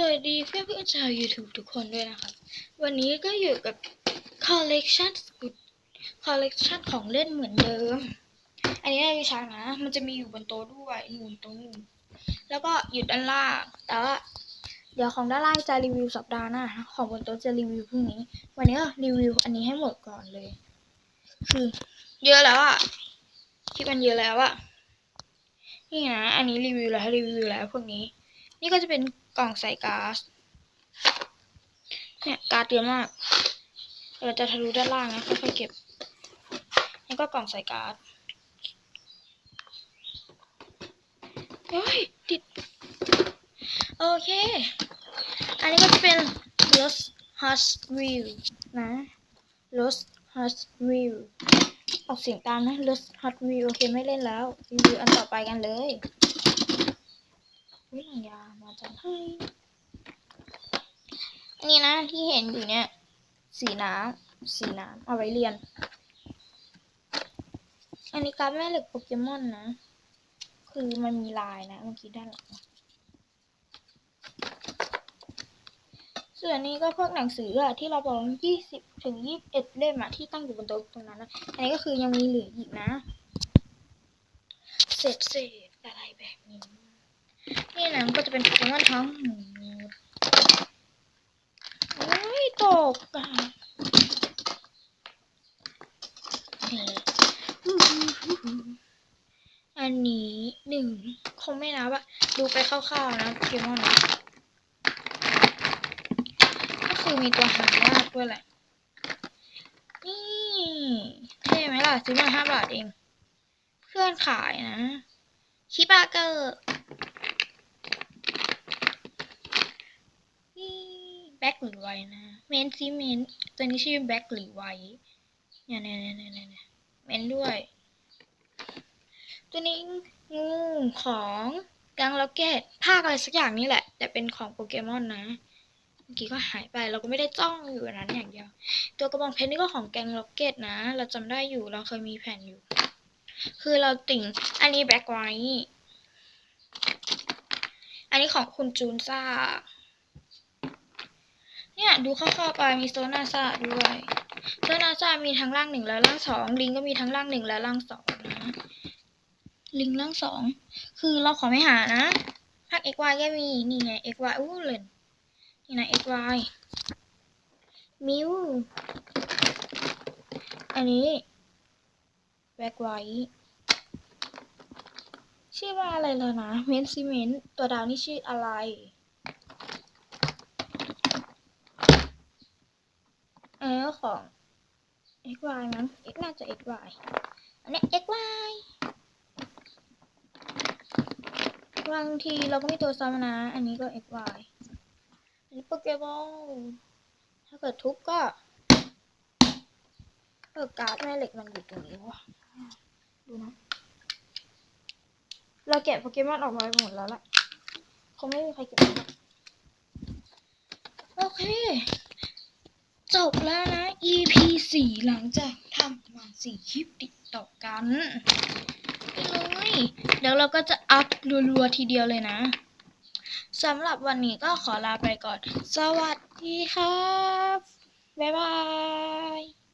สวัสดีเพื่อนเพื่อนชาว YouTube ทุกคนด้วยนะครับ วันนี้ก็อยู่กับ Collection Collection ของเล่นเหมือนเดิม อันนี้ในวิชานะ มันจะมีอยู่บนโต๊ะด้วยนู่นตรงนู้นแล้วก็อยู่ด้านล่างแต่ว่าเดี๋ยวของด้านล่างจะรีวิวสัปดาห์หน้าของบนโต๊ะจะรีวิวพรุ่งนี้ วันนี้ก็รีวิวอันนี้ให้หมดก่อนเลย คือ เยอะแล้วอะคลิปมันเยอะแล้วอะนี่นะ อันนี้รีวิวแล้วรีวิวแล้วพวกนี้ นี่ก็จะเป็นกล่องใส่ก๊าซเนี่ยก๊าซเยอะมากเราจะทะลุด้านล่างนะค่อยๆเก็บนี่ก็กล่องใส่ก๊าซเฮ้ยติดโอเค อันนี้ก็จะเป็น Lost Hot Wheel นะ Lost Hot Wheel ออกเสียงตามนะ Lost Hot Wheel โอเคไม่เล่นแล้วรีวิวอันต่อไปกันเลย วิหลังยามาจากให้อันนี้นะที่เห็นอยู่เนี่ย สีน้ำสีน้ำเอาไว้เรียน อันนี้การแม่เหล็กโปเกมอนนะ คือมันมีลายนะเมื่อกี้ด้านหลังส่วนนี้ก็พวกหนังสืออะที่เราบอกยี่สิบถึงยี่สิบเอ็ดเล่มอะที่ตั้งอยู่บนโต๊ะตรงนั้นนะอันนี้ก็คือยังมีเหลืออีกนะ เศษเศษอะไรแบบนี้ นี่นะมันก็จะเป็นโปเกมอนทั้งหมดโอ้ยตกอะอันนี้หนึ่งคงไม่นับอะดูไปคร่าวๆนะโปเกมอนก็คือมีตัวหายากด้วยแหละนี่เท่ไหมล่ะซื้อมาห้าบาทเอง เพื่อนขายนะ ชิบาเกอร์นี่ แบ็คหรือไวนะเมนซีเมนตัวนี้ชื่อแบ็คหรือไวเนี่ยเนี่ยเนี่ยเนี่ยเนี่ยเมนด้วย ตัวนี้งูของกังล็อกเก็ตภาคอะไรสักอย่างนี่แหละ แต่เป็นของโปเกมอนนะเมื่อกี้ก็หายไปเราก็ไม่ได้จ้องอยู่นั้นอย่างเดียว ตัวกระบองเพชรนี่ก็ของแกงล็อกเก็ตนะ เราจำได้อยู่เราเคยมีแผ่นอยู่ คือเราติ่งอันนี้แบ็คไวท์อันนี้ของคุณจูนซ่า ดูเข้าๆไปมีโซนาซาด้วยโซนาซามีทั้งล่างหนึ่งและล่างสองลิงก็มีทั้งล่างหนึ่งและล่างสองนะลิงล่างสองคือเราขอไม่หานะภาค XY ก็มีนี่ไง XY อู้เลนนี่นะ XY มิวอันนี้แบ็คไวท์ชื่อว่าอะไรเลยนะเมนซีเมนตัวดาวนี่ชื่ออะไร เออของ XY มั้ง X น่าจะ XY อันนี้ XY บางทีเราก็มีตัวซ้ำนะ อันนี้ก็ XY อันนี้โปเกบอลถ้าเกิดทุบก็เออการ์ดแม่เหล็กมันอยู่ตรงนี้วะดูนะ เราแกะโปเกมอนออกมาหมดแล้วล่ะคงไม่มีใครเก็บโอเค จบแล้วนะ EP สี่หลังจากทำมาสี่คลิปติดต่อกันไปเลยเดี๋ยวเราก็จะอัพรัวๆทีเดียวเลยนะสำหรับวันนี้ก็ขอลาไปก่อน สวัสดีครับ บ๊ายบาย